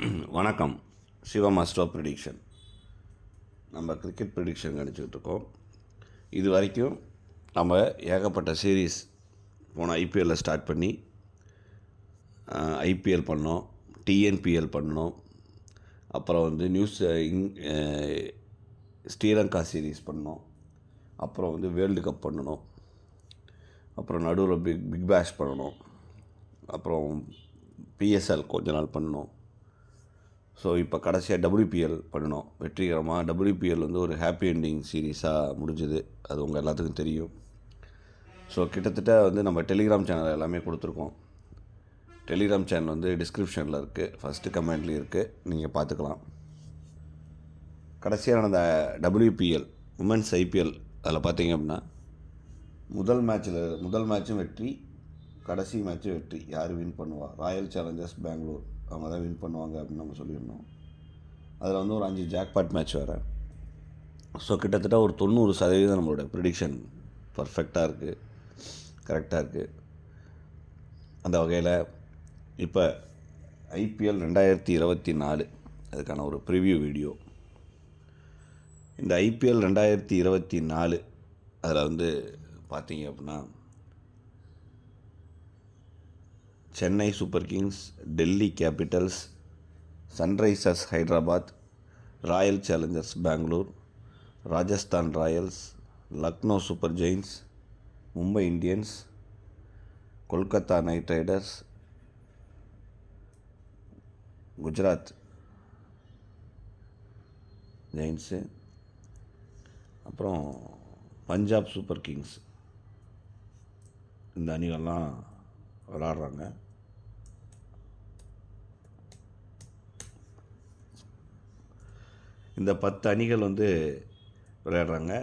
வணக்கம். Siva master prediction நம்ம cricket prediction கணிச்சிக்கிட்டு இருக்கோம். இது வரைக்கும் நம்ம ஏகப்பட்ட சீரீஸ் போன ஐபிஎல்லில் ஸ்டார்ட் பண்ணி ஐபிஎல் பண்ணோம் டிஎன்பிஎல் பண்ணோம். அப்புறம் வந்து நியூஸ் இங் ஸ்ரீலங்கா சீரீஸ் பண்ணோம். அப்புறம் வந்து வேர்ல்டு கப் பண்ணணும். அப்புறம் நடுவில் பிக் பிக் பேஷ் பண்ணணும். அப்புறம் பிஎஸ்எல் கொஞ்ச நாள் பண்ணணும். ஸோ இப்போ கடைசியாக டபிள்யூபிஎல் பண்ணணும். வெற்றிகரமாக டபிள்யூபிஎல் வந்து ஒரு ஹாப்பி என்டிங் சீரீஸாக முடிஞ்சுது. அது உங்கள் எல்லாத்துக்கும் தெரியும். ஸோ கிட்டத்தட்ட வந்து நம்ம டெலிகிராம் சேனல் எல்லாமே கொடுத்துருக்கோம். டெலிகிராம் சேனல் வந்து டிஸ்கிரிப்ஷனில் இருக்குது ஃபஸ்ட்டு கமெண்ட்லேயும் இருக்குது நீங்கள் பார்த்துக்கலாம் கடைசியாக நடந்த டபிள்யூபிஎல் உமன்ஸ் ஐபிஎல் அதில் பார்த்தீங்க அப்படின்னா முதல் மேட்ச்சில் முதல் மேட்சும் வெற்றி கடைசி மேட்சும் வெற்றி. யார் வின் பண்ணுவா? ராயல் சேலஞ்சர்ஸ் பெங்களூர் அவங்க தான் வின் பண்ணுவாங்க அப்படின்னு நம்ம சொல்லியிருந்தோம். அதில் வந்து ஒரு அஞ்சு ஜாக்பாட் மேட்ச் வேறு. ஸோ கிட்டத்தட்ட ஒரு தொண்ணூறு சதவீதம் நம்மளோட ப்ரிடிக்ஷன் பர்ஃபெக்டாக இருக்குது கரெக்டாக இருக்குது அந்த வகையில் இப்போ ஐபிஎல் ரெண்டாயிரத்தி இருபத்தி நாலு அதுக்கான ஒரு ப்ரிவ்யூ வீடியோ இந்த ஐபிஎல் ரெண்டாயிரத்தி இருபத்தி நாலு அதில் வந்து பார்த்தீங்க அப்படின்னா Chennai Super Kings Delhi Capitals Sunrisers Hyderabad Royal Challengers Bangalore Rajasthan Royals Lucknow Super Giants Mumbai Indians Kolkata Knight Riders Gujarat Giants அப்புறம் பஞ்சாப் சூப்பர் கிங்ஸ். இந்த அணிகள்லாம் விளாட்றாங்க. இந்த பத்து அணிகள் வந்து விளையாடுறாங்க.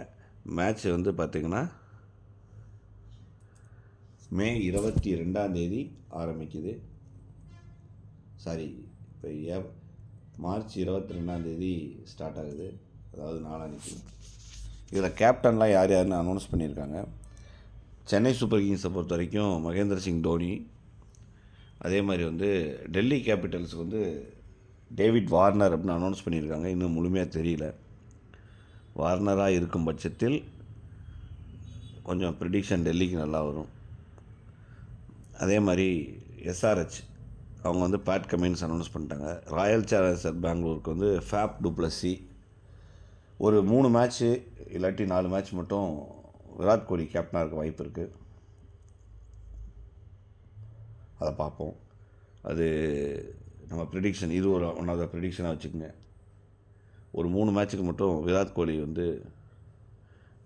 மேட்ச் வந்து பார்த்திங்கன்னா மே இருபத்தி ரெண்டாந்தேதி ஆரம்பிக்குது. சாரி இப்போ ஏ மார்ச் இருபத்தி ரெண்டாந்தேதி ஸ்டார்ட் ஆகுது. அதாவது நாளான்னைக்கு இதில் கேப்டன்லாம் யார் யாருன்னு அனௌன்ஸ் பண்ணியிருக்காங்க. சென்னை சூப்பர் கிங்ஸை பொறுத்த வரைக்கும் மகேந்திர சிங் தோனி அதே மாதிரி வந்து டெல்லி கேபிட்டல்ஸுக்கு வந்து டேவிட் வார்னர் அப்படின்னு அனௌன்ஸ் பண்ணியிருக்காங்க. இன்னும் முழுமையாக தெரியல. வார்னராக இருக்கும் பட்சத்தில் கொஞ்சம் ப்ரிடிக்ஷன் டெல்லிக்கு நல்லா வரும். அதே மாதிரி எஸ்ஆர்ஹெச் அவங்க வந்து பேட் கமின்ஸ் அனௌன்ஸ் பண்ணிட்டாங்க. ராயல் சேலஞ்சர் பெங்களூருக்கு வந்து ஃபேப் டுப்ளஸி ஒரு மூணு மேட்ச்சு இல்லாட்டி நாலு மேட்ச் மட்டும் விராட் கோலி கேப்டனாக இருக்க வாய்ப்பு இருக்குது அதை பார்ப்போம். அது நம்ம ப்ரிடிக்ஷன் இது ஒரு ஒன் ஆஃப் த ப்ரிடிக்ஷனாக வச்சுக்கோங்க. ஒரு மூணு மேட்ச்சுக்கு மட்டும் விராட் கோலி வந்து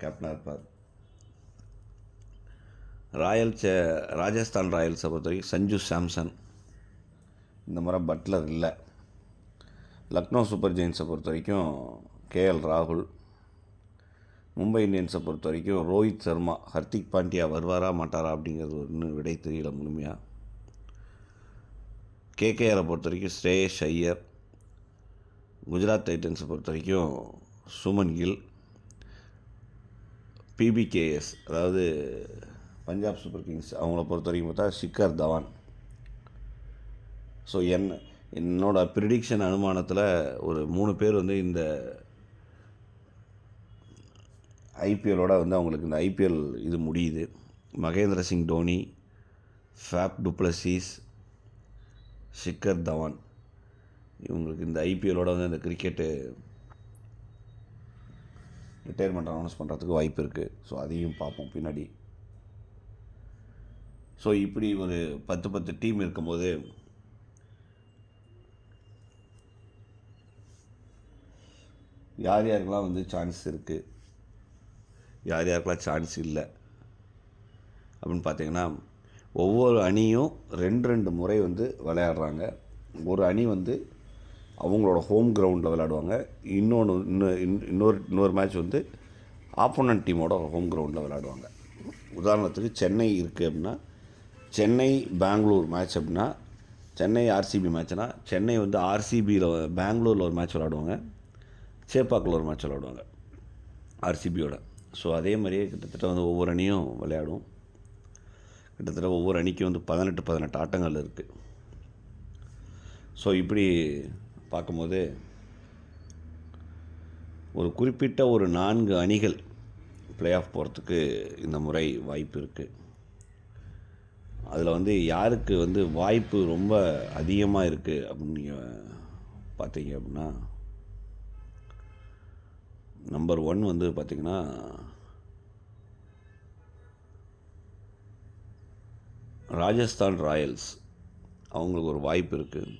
கேப்டனாக இருப்பார். ராயல் சே ராஜஸ்தான் ராயல்ஸை பொறுத்த வரைக்கும் சஞ்சு சாம்சன். இந்த முறை பட்லர் இல்லை. லக்னோ சூப்பர் ஜெயின்ஸை பொறுத்த வரைக்கும் கேஎல் ராகுல். மும்பை இந்தியன்ஸை பொறுத்த வரைக்கும் ரோஹித் சர்மா ஹர்திக் பாண்டியா வருவாரா மாட்டாரா அப்படிங்கிறது ஒன்று விடை தெரியல முழுமையாக கேகேஆரை பொறுத்த வரைக்கும் ஸ்ரேயஸ் ஐயர் குஜராத் டைட்டன்ஸை பொறுத்த வரைக்கும் சுமன் கில் பிபிகேஎஸ் அதாவது பஞ்சாப் சூப்பர் கிங்ஸ் அவங்கள பொறுத்த வரைக்கும் பார்த்தா ஷிக்கர் தவான். ஸோ என் என்னோடய ப்ரிடிக்ஷன் அனுமானத்தில் ஒரு மூணு பேர் வந்து இந்த ஐபிஎல்லோட வந்து அவங்களுக்கு இந்த ஐபிஎல் இது முடியுது. மகேந்திர சிங் தோனி ஃபேப் டுப்ளசீஸ் ஷிக்கர் தவான். இவங்களுக்கு இந்த ஐபிஎல்லோட வந்து இந்த கிரிக்கெட்டு ரிட்டையர்மெண்ட் அனௌன்ஸ் பண்ணுறதுக்கு வாய்ப்பு இருக்குது ஸோ அதையும் பார்ப்போம் பின்னாடி. ஸோ இப்படி ஒரு பத்து பத்து டீம் இருக்கும்போது யார் யாருக்கெல்லாம் வந்து சான்ஸ் இருக்குது யார் யாருக்கெல்லாம் சான்ஸ் இல்லை. அப்படின்னு பார்த்தீங்கன்னா ஒவ்வொரு அணியும் ரெண்டு ரெண்டு முறை வந்து விளையாடுறாங்க. ஒரு அணி வந்து அவங்களோட ஹோம் கிரவுண்டில் விளையாடுவாங்க. இன்னொன்று இன்னும் இன்னொரு இன்னொரு மேட்ச் வந்து ஆப்போனன்ட் டீமோட ஹோம் கிரவுண்டில் விளையாடுவாங்க. உதாரணத்துக்கு சென்னை இருக்குது அப்படின்னா சென்னை பெங்களூர் மேட்ச் அப்படின்னா சென்னை ஆர்சிபி மேட்ச்னா சென்னை வந்து ஆர்சிபியில் பெங்களூரில் ஒரு மேட்ச் விளாடுவாங்க சேப்பாக்கில் ஒரு மேட்ச் விளாடுவாங்க ஆர்சிபியோட ஸோ அதே மாதிரியே கிட்டத்தட்ட வந்து ஒவ்வொரு அணியும் விளையாடும். கிட்டத்தட்ட ஒவ்வொரு அணிக்கும் வந்து பதினெட்டு பதினெட்டு ஆட்டங்கள் இருக்குது ஸோ இப்படி பார்க்கும்போது ஒரு குறிப்பிட்ட ஒரு நான்கு அணிகள் ப்ளே ஆஃப் போகிறதுக்கு இந்த முறை வாய்ப்பு இருக்குது அதில் வந்து யாருக்கு வந்து வாய்ப்பு ரொம்ப அதிகமாக இருக்குது அப்படின்னு நீங்கள் பார்த்தீங்க அப்படின்னா நம்பர் ஒன் வந்து பார்த்திங்கன்னா ராஜஸ்தான் ராயல்ஸ். அவங்களுக்கு ஒரு வாய்ப்பு இருக்குது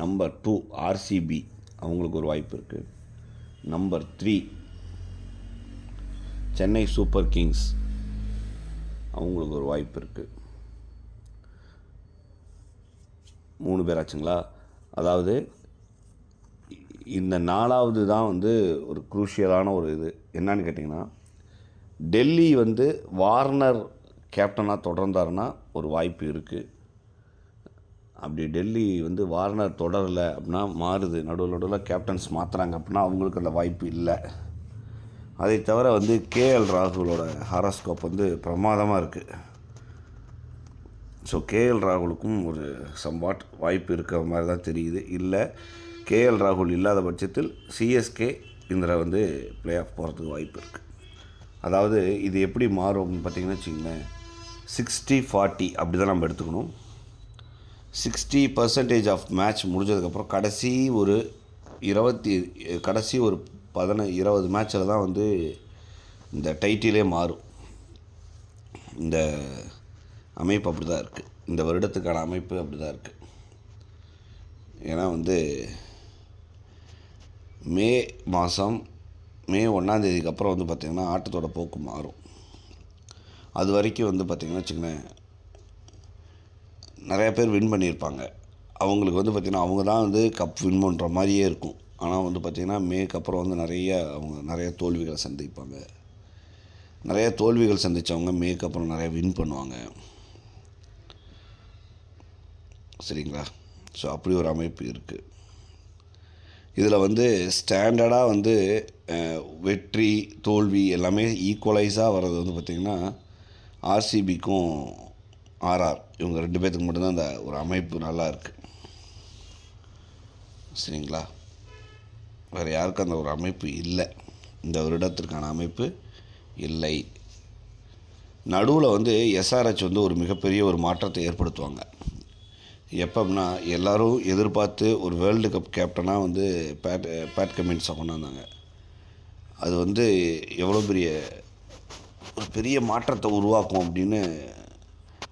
நம்பர் டூ ஆர்சிபி அவங்களுக்கு ஒரு வாய்ப்பு இருக்குது number three Chennai Super Kings அவங்களுக்கு ஒரு வாய்ப்பு இருக்குது மூணு பேர் ஆச்சுங்களா? அதாவது இந்த நாலாவது தான் வந்து ஒரு குரூஷியலான ஒரு இது. என்னன்னு கேட்டிங்கன்னா டெல்லி வந்து வார்னர் கேப்டனாக தொடர்ந்தாருன்னா ஒரு வாய்ப்பு இருக்குது அப்படி டெல்லி வந்து வார்னர் தொடரலை அப்படின்னா மாறுது. நடுவில் நடுவில் கேப்டன்ஸ் மாற்றுறாங்க அப்படின்னா அவங்களுக்கு அந்த வாய்ப்பு இல்லை. அதை தவிர வந்து கேஎல் ராகுலோட ஹாரஸ்கோப் வந்து பிரமாதமாக இருக்குது ஸோ கேஎல் ராகுலுக்கும் ஒரு சம்பாட் வாய்ப்பு இருக்கிற மாதிரி தான் தெரியுது. இல்லை கேஎல் ராகுல் இல்லாத பட்சத்தில் சிஎஸ்கே இந்திரா வந்து ப்ளே ஆஃப் போகிறதுக்கு வாய்ப்பு இருக்குது அதாவது இது எப்படி மாறும் அப்படின்னு பார்த்தீங்கன்னா வச்சுக்கோங்களேன். சிக்ஸ்டி ஃபார்ட்டி அப்படி தான் நம்ம எடுத்துக்கணும். சிக்ஸ்டி பர்சன்டேஜ் ஆஃப் மேட்ச் முடிஞ்சதுக்கப்புறம் கடைசி ஒரு இருபத்தி கடைசி ஒரு பதின இருபது மேட்ச்சில் தான் வந்து இந்த டைட்டிலே மாறும். இந்த அமைப்பு அப்படி தான் இருக்குது இந்த வருடத்துக்கான அமைப்பு அப்படி தான் இருக்குது ஏன்னா வந்து மே மாதம் மே ஒன்றாந்தேதிக்கு அப்புறம் வந்து பார்த்திங்கன்னா ஆட்டத்தோட போக்கு மாறும். அது வரைக்கும் வந்து பார்த்திங்கன்னா வச்சுக்கோங்களேன் நிறைய பேர் வின் பண்ணியிருப்பாங்க. அவங்களுக்கு வந்து பார்த்திங்கன்னா அவங்க தான் வந்து கப் வின் பண்ணுற மாதிரியே இருக்கும். ஆனால் வந்து பார்த்திங்கன்னா மேக்கு அப்புறம் வந்து நிறைய அவங்க நிறைய தோல்விகளை சந்திப்பாங்க. நிறைய தோல்விகள் சந்தித்தவங்க மேக்கு அப்புறம் நிறைய வின் பண்ணுவாங்க. சரிங்களா? ஸோ அப்படி ஒரு அமைப்பு இருக்குது இதில் வந்து ஸ்டாண்டர்டாக வந்து வெற்றி தோல்வி எல்லாமே ஈக்குவலைஸாக வர்றது வந்து பார்த்திங்கன்னா ஆர்சிபிக்கும் ஆர்ஆர் இவங்க ரெண்டு பேர்த்துக்கு மட்டும்தான் அந்த ஒரு அமைப்பு நல்லா இருக்குது சரிங்களா? வேறு யாருக்கும் அந்த ஒரு அமைப்பு இல்லை. இந்த வருடத்திற்கான அமைப்பு இல்லை. நடுவில் வந்து எஸ்ஆர்ஹெச் வந்து ஒரு மிகப்பெரிய ஒரு மாற்றத்தை ஏற்படுத்துவாங்க. எப்போம்னா எல்லோரும் எல்லாரும் எதிர்பார்த்து ஒரு வேர்ல்டு கப் கேப்டனாக வந்து பேட் பேட் கமின்ஸை கொண்டாந்தாங்க. அது வந்து எவ்வளோ பெரிய ஒரு பெரிய மாற்றத்தை உருவாக்கும் அப்படின்னு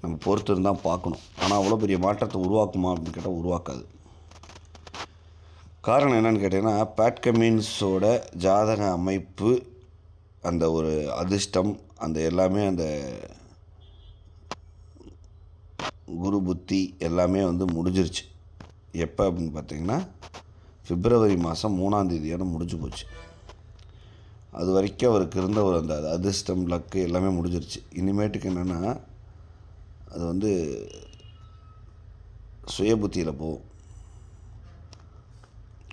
நம்ம பொறுத்து இருந்தால் பார்க்கணும். ஆனால் அவ்வளோ பெரிய மாற்றத்தை உருவாக்குமா அப்படின்னு கேட்டால் உருவாக்காது. காரணம் என்னன்னு கேட்டிங்கன்னா பேட் கமின்ஸோட ஜாதக அமைப்பு அந்த ஒரு அதிர்ஷ்டம் அந்த எல்லாமே அந்த குரு புத்தி எல்லாமே வந்து முடிஞ்சிருச்சு. எப்போ அப்படின்னு பார்த்தீங்கன்னா பிப்ரவரி மாதம் மூணாம் முடிஞ்சு போச்சு. அது வரைக்கும் அவருக்கு இருந்த ஒரு அந்த அதிர்ஷ்டம் லக்கு எல்லாமே முடிஞ்சிருச்சு. இனிமேட்டுக்கு என்னென்னா அது வந்து சுய புத்தியில் போகும்.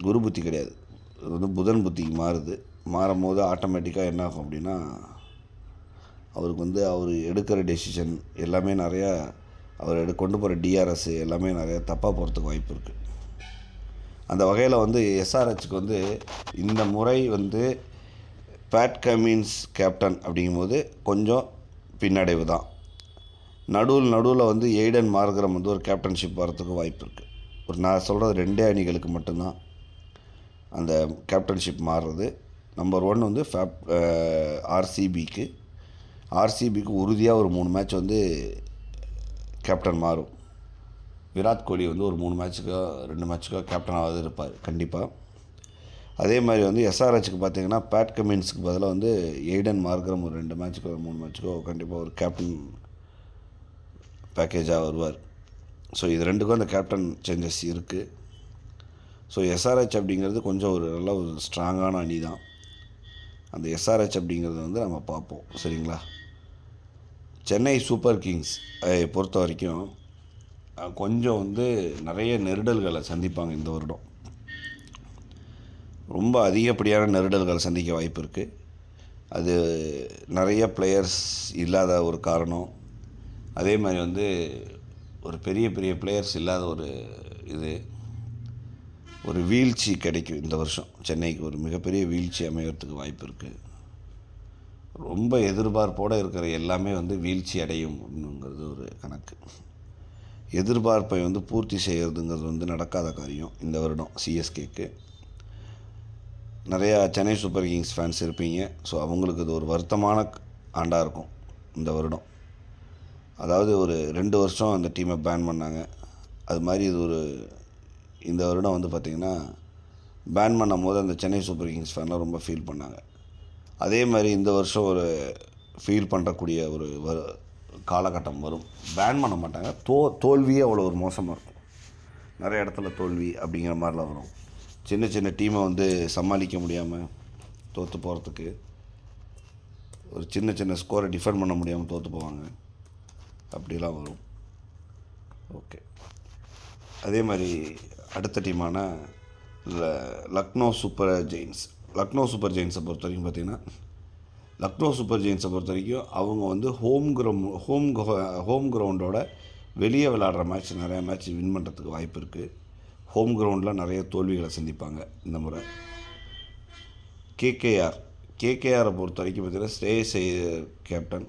குரு புத்தி கிடையாது. அது வந்து புதன் புத்திக்கு மாறுது. மாறும் போது ஆட்டோமேட்டிக்காக என்ன ஆகும் அப்படின்னா அவருக்கு வந்து அவர் எடுக்கிற டெசிஷன் எல்லாமே நிறையா அவர் எடு கொண்டு போகிற டிஆர்எஸ் எல்லாமே நிறையா தப்பாக போகிறதுக்கு வாய்ப்பு இருக்குது அந்த வகையில் வந்து எஸ்ஆர்ஹெச்சுக்கு வந்து இந்த முறை வந்து பேட் கமின்ஸ் கேப்டன் அப்படிங்கும்போது கொஞ்சம் பின்னடைவு தான். நடுவில் நடுவில் வந்து எய்டன் மார்கரம் வந்து ஒரு கேப்டன்ஷிப் வரத்துக்கு வாய்ப்பு இருக்குது ஒரு நான் சொல்கிறது ரெண்டே அணிகளுக்கு மட்டும்தான் அந்த கேப்டன்ஷிப் மாறுறது. நம்பர் ஒன் வந்து ஃபேப் ஆர்சிபிக்கு ஆர்சிபிக்கு உறுதியாக ஒரு மூணு மேட்ச் வந்து கேப்டன் மாறும். விராட் கோலி வந்து ஒரு மூணு மேட்ச்சுக்கோ ரெண்டு மேட்ச்சுக்கோ கேப்டனாவது இருப்பார் கண்டிப்பாக அதே மாதிரி வந்து எஸ்ஆர்ஹெச்சுக்கு பார்த்தீங்கன்னா பேட் கமின்ஸுக்கு பதிலாக வந்து எய்டன் மார்க்ரம் ஒரு ரெண்டு மேட்ச்சுக்கோ மூணு மேட்ச்சுக்கோ கண்டிப்பாக ஒரு கேப்டன் பேக்கேஜாக வருவார். ஸோ இது ரெண்டுக்கும் அந்த கேப்டன் சேஞ்சஸ் இருக்குது ஸோ எஸ்ஆர்ஹெச் அப்படிங்கிறது கொஞ்சம் ஒரு நல்ல ஒரு ஸ்ட்ராங்கான அணி தான் அந்த எஸ்ஆர்ஹெச் அப்படிங்கிறத வந்து நம்ம பார்ப்போம். சரிங்களா? சென்னை சூப்பர் கிங்ஸ் பொறுத்த வரைக்கும் கொஞ்சம் வந்து நிறைய நெருடல்களை சந்திப்பாங்க இந்த வருடம். ரொம்ப அதிகப்படியான நெருடல்களை சந்திக்க வாய்ப்பு இருக்குது அது நிறைய பிளேயர்ஸ் இல்லாத ஒரு காரணம். அதே மாதிரி வந்து ஒரு பெரிய பெரிய பிளேயர்ஸ் இல்லாத ஒரு இது ஒரு வீழ்ச்சி கிடைக்கும் இந்த வருஷம். சென்னைக்கு ஒரு மிகப்பெரிய வீழ்ச்சி அமையறதுக்கு வாய்ப்பு இருக்குது ரொம்ப எதிர்பார்ப்போடு இருக்கிற எல்லாமே வந்து வீழ்ச்சி அடையும் அப்படிங்கிறது ஒரு கணக்கு. எதிர்பார்ப்பை வந்து பூர்த்தி செய்கிறதுங்கிறது வந்து நடக்காத காரியம் இந்த வருடம் சிஎஸ்கேக்கு நிறையா சென்னை சூப்பர் கிங்ஸ் ஃபேன்ஸ் இருப்பீங்க. ஸோ அவங்களுக்கு இது ஒரு வருத்தமான ஆண்டாக இருக்கும் இந்த வருடம். அதாவது ஒரு ரெண்டு வருஷம் அந்த டீமை பேன் பண்ணாங்க. அது மாதிரி இது ஒரு இந்த வருடம் வந்து பார்த்திங்கன்னா பேன் பண்ணும் போது அந்த சென்னை சூப்பர் கிங்ஸ் ஃபேன்லாம் ரொம்ப ஃபீல் பண்ணாங்க. அதே மாதிரி இந்த வருஷம் ஒரு ஃபீல் பண்ணுறக்கூடிய ஒரு வரு காலகட்டம் வரும். பேன் பண்ண மாட்டாங்க. தோ தோல்வியே அவ்வளோ ஒரு மோசமாக இருக்கும். நிறைய இடத்துல தோல்வி அப்படிங்கிற மாதிரிலாம் வரும். சின்ன சின்ன டீமை வந்து சமாளிக்க முடியாமல் தோற்று போகிறதுக்கு ஒரு சின்ன சின்ன ஸ்கோரை டிஃபெண்ட் பண்ண முடியாமல் தோற்று போவாங்க. அப்படிலாம் வரும். ஓகே அதே மாதிரி அடுத்த டீமான ல- Lucknow Super Giants Lucknow Super ஜெயின்ஸை பொறுத்த வரைக்கும் பார்த்தீங்கன்னா லக்னோ சூப்பர் ஜெயின்ஸை பொறுத்த வரைக்கும் அவங்க வந்து ஹோம் கிரௌண்ட் ஹோம் ஹோம் கிரவுண்டோட வெளியே விளாடுற மேட்ச் நிறையா மேட்ச் வின் பண்ணுறதுக்கு வாய்ப்பு இருக்குது ஹோம் கிரவுண்டில் நிறைய தோல்விகளை சந்திப்பாங்க இந்த முறை. கேகேஆர் கேகேஆரை பொறுத்த வரைக்கும் பார்த்தீங்கன்னா ஸ்ரேயஸ் கேப்டன்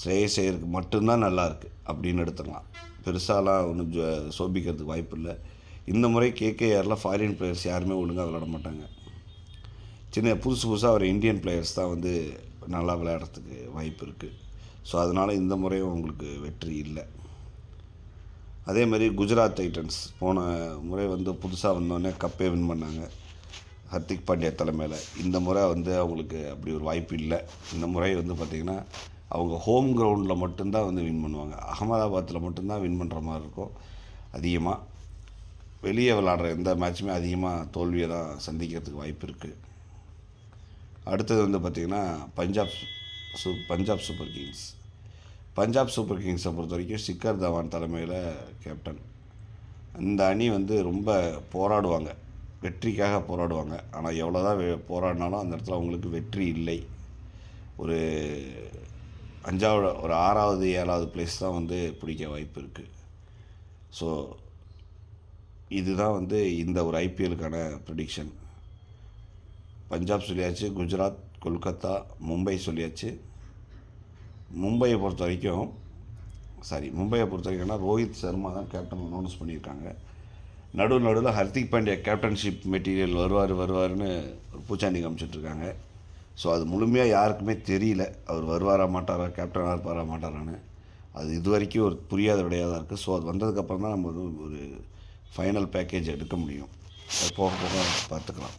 ஸ்ரேயஸ் ஐயருக்கு மட்டும்தான் நல்லா இருக்குது அப்படின்னு எடுத்துக்கலாம். பெருசாலாம் ஒன்றும் சோபிக்கிறதுக்கு வாய்ப்பு இல்லை. இந்த முறை கேகேஆரில் ஃபாரின் பிளேயர்ஸ் யாருமே ஒழுங்காக விளாட மாட்டாங்க. சின்ன புதுசு புதுசாக ஒரு இந்தியன் பிளேயர்ஸ் தான் வந்து நல்லா விளையாடுறதுக்கு வாய்ப்பு இருக்குது ஸோ அதனால் இந்த முறையும் உங்களுக்கு வெற்றி இல்லை. அதே மாதிரி குஜராத் டைட்டன்ஸ் போன முறை வந்து புதுசாக வந்தோடனே கப்பே வின் பண்ணாங்க. ஹர்திக் பாண்டியா தலைமையில். இந்த முறை வந்து அவங்களுக்கு அப்படி ஒரு வாய்ப்பு இல்லை. இந்த முறை வந்து பார்த்திங்கன்னா அவங்க ஹோம் கிரவுண்டில் மட்டும்தான் வந்து வின் பண்ணுவாங்க. அகமதாபாத்தில் மட்டும்தான் வின் பண்ணுற மாதிரி இருக்கும். அதிகமாக வெளியே விளாட்ற எந்த மேட்சுமே அதிகமாக தோல்வியை தான் சந்திக்கிறதுக்கு வாய்ப்பு இருக்குது அடுத்தது வந்து பார்த்திங்கன்னா பஞ்சாப் சூ Punjab Super Kings. Punjab Super கிங்ஸை பொறுத்த வரைக்கும் சிக்கர் தவான் தலைமையில் கேப்டன். இந்த அணி வந்து ரொம்ப போராடுவாங்க. வெற்றிக்காக போராடுவாங்க. ஆனால் எவ்வளோ தான் போராடினாலும் அந்த இடத்துல அவங்களுக்கு வெற்றி இல்லை. ஒரு அஞ்சாவது ஒரு ஆறாவது ஏழாவது பிளேஸ் தான் வந்து பிடிக்க வாய்ப்பு இருக்குது ஸோ இதுதான் வந்து இந்த ஒரு ஐபிஎலுக்கான ப்ரிடிக்ஷன் பஞ்சாப் சொல்லியாச்சு குஜராத் கொல்கத்தா மும்பை சொல்லியாச்சு. மும்பையை பொறுத்த வரைக்கும் சாரி மும்பையை பொறுத்த வரைக்கும்னா ரோஹித் சர்மா தான் கேப்டன் அனௌன்ஸ் பண்ணியிருக்காங்க. நடு நடுவில் ஹர்திக் பாண்டியா கேப்டன்ஷிப் மெட்டீரியல் வருவார் வருவார்னு ஒரு பூச்சாண்டி காமிச்சிட்ருக்காங்க ஸோ அது முழுமையாக யாருக்குமே தெரியல. அவர் வருவாரா மாட்டாரா கேப்டனாக இருப்பாரா மாட்டாரான்னு. அது இது வரைக்கும் ஒரு புரியாத விடையாக தான் இருக்குது ஸோ அது வந்ததுக்கப்புறம் தான் நம்ம வந்து ஒரு ஃபைனல் பேக்கேஜ் எடுக்க முடியும். அது போக போக பார்த்துக்கலாம்.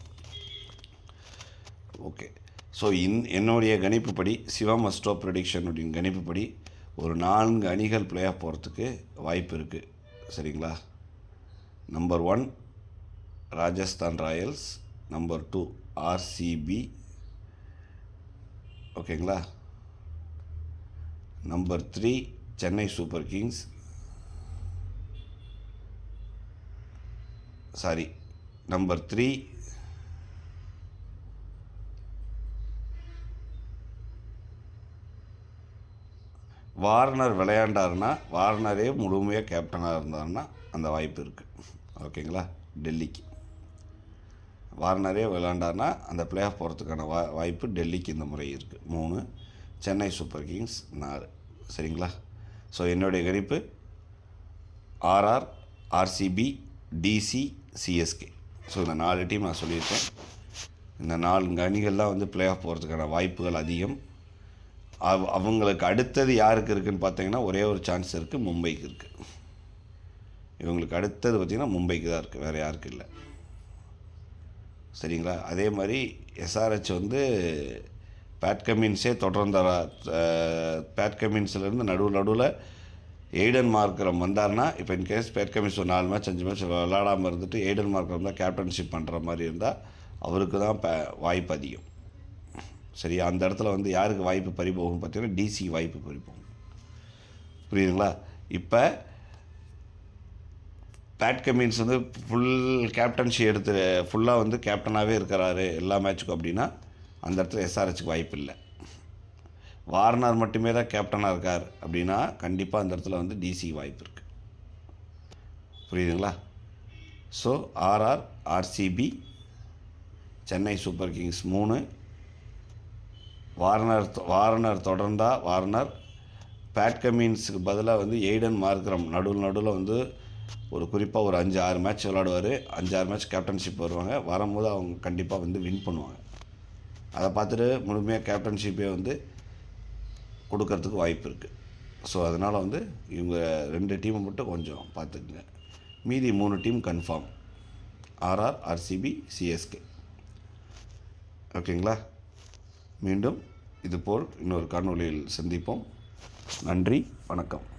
ஓகே ஸோ இன் என்னுடைய கணிப்புப்படி சிவம் அஸ்ட்ரோ ப்ரொடிக்ஷனுடைய கணிப்புப்படி ஒரு நான்கு அணிகள் பிளே ஆஃப் போகிறதுக்கு வாய்ப்பு இருக்குது சரிங்களா? Number one Rajasthan Royals number two RCB ஓகேங்களா number three Chennai Super Kings sorry number three Warner விளையாண்டாருன்னா வார்னரே முழுமையாக கேப்டனாக இருந்தாருன்னா அந்த வாய்ப்பு இருக்குது ஓகேங்களா? டெல்லிக்கு. வார்னரே விளையாண்டாருன்னா அந்த பிளே ஆஃப் போகிறதுக்கான வா வாய்ப்பு டெல்லிக்கு இந்த முறை இருக்குது மூணு சென்னை சூப்பர் கிங்ஸ் நாலு. சரிங்களா? ஸோ என்னுடைய கணிப்பு RR RCB DC CSK. So இந்த நாலு டீம் நான் சொல்லியிருக்கேன். இந்த நாலு அணிகள்லாம் வந்து பிளே ஆஃப் போகிறதுக்கான வாய்ப்புகள் அதிகம். அவ் அவங்களுக்கு அடுத்தது யாருக்கு இருக்குதுன்னு பார்த்தீங்கன்னா ஒரே ஒரு சான்ஸ் இருக்குது மும்பைக்கு இருக்குது இவங்களுக்கு அடுத்தது பார்த்திங்கன்னா மும்பைக்கு தான் இருக்குது வேறு யாருக்கு இல்லை. சரிங்களா? அதே மாதிரி எஸ்ஆர்ஹெச் வந்து பேட் கமின்ஸே தொடர்ந்த பேட் கமின்ஸ்லேருந்து நடுவில் நடுவில் எய்டன் மார்க்கரம் வந்தார்னா இப்போ இன்கேஸ் பேட் கமின்ஸ் ஒரு நாலு மேட்ச் அஞ்சு மேட்ச் விளாடாமல் இருந்துட்டு எய்டன் மார்க்கரம் தான் கேப்டன்ஷிப் பண்ணுற மாதிரி இருந்தால் அவருக்கு தான் வாய்ப்பு அதிகம். சரி அந்த இடத்துல வந்து யாருக்கு வாய்ப்பு பறிபோகும் பார்த்தீங்கன்னா டிசி வாய்ப்பு பறிபோகும். புரியுதுங்களா? இப்போ பேட் கமின்ஸ் வந்து ஃபுல் கேப்டன்ஷி எடுத்து ஃபுல்லாக வந்து கேப்டனாகவே இருக்கிறாரு எல்லா மேட்சுக்கும் அப்படின்னா அந்த இடத்துல எஸ்ஆர்ஹெச்சுக்கு வாய்ப்பு இல்லை. வார்னர் மட்டுமே தான் கேப்டனாக இருக்கார் அப்படின்னா கண்டிப்பாக அந்த இடத்துல வந்து டிசி வாய்ப்பு இருக்குது புரியுதுங்களா? So RR RCB Chennai Super Kings மூணு வார்னர் வார்னர் தொடர்ந்தால் வார்னர். பேட் கமின்ஸுக்கு பதிலாக வந்து எய்டன் மார்க்ரம் நடுவில் நடுவில் வந்து ஒரு குறிப்பாக ஒரு அஞ்சு ஆறு மேட்ச் விளாடுவார் அஞ்சாறு மேட்ச் கேப்டன்ஷிப் வருவாங்க. வரும்போது அவங்க கண்டிப்பாக வந்து வின் பண்ணுவாங்க. அதை பார்த்துட்டு முழுமையாக கேப்டன்ஷிப்பே வந்து கொடுக்கறதுக்கு வாய்ப்பு இருக்குது ஸோ அதனால் வந்து இவங்க ரெண்டு டீமை மட்டும் கொஞ்சம் பார்த்துக்குங்க. மீதி மூணு team confirm RR RCB CSK ஓகேங்களா? மீண்டும் இதுபோல் இன்னொரு காணொளியில் சந்திப்போம். நன்றி வணக்கம்.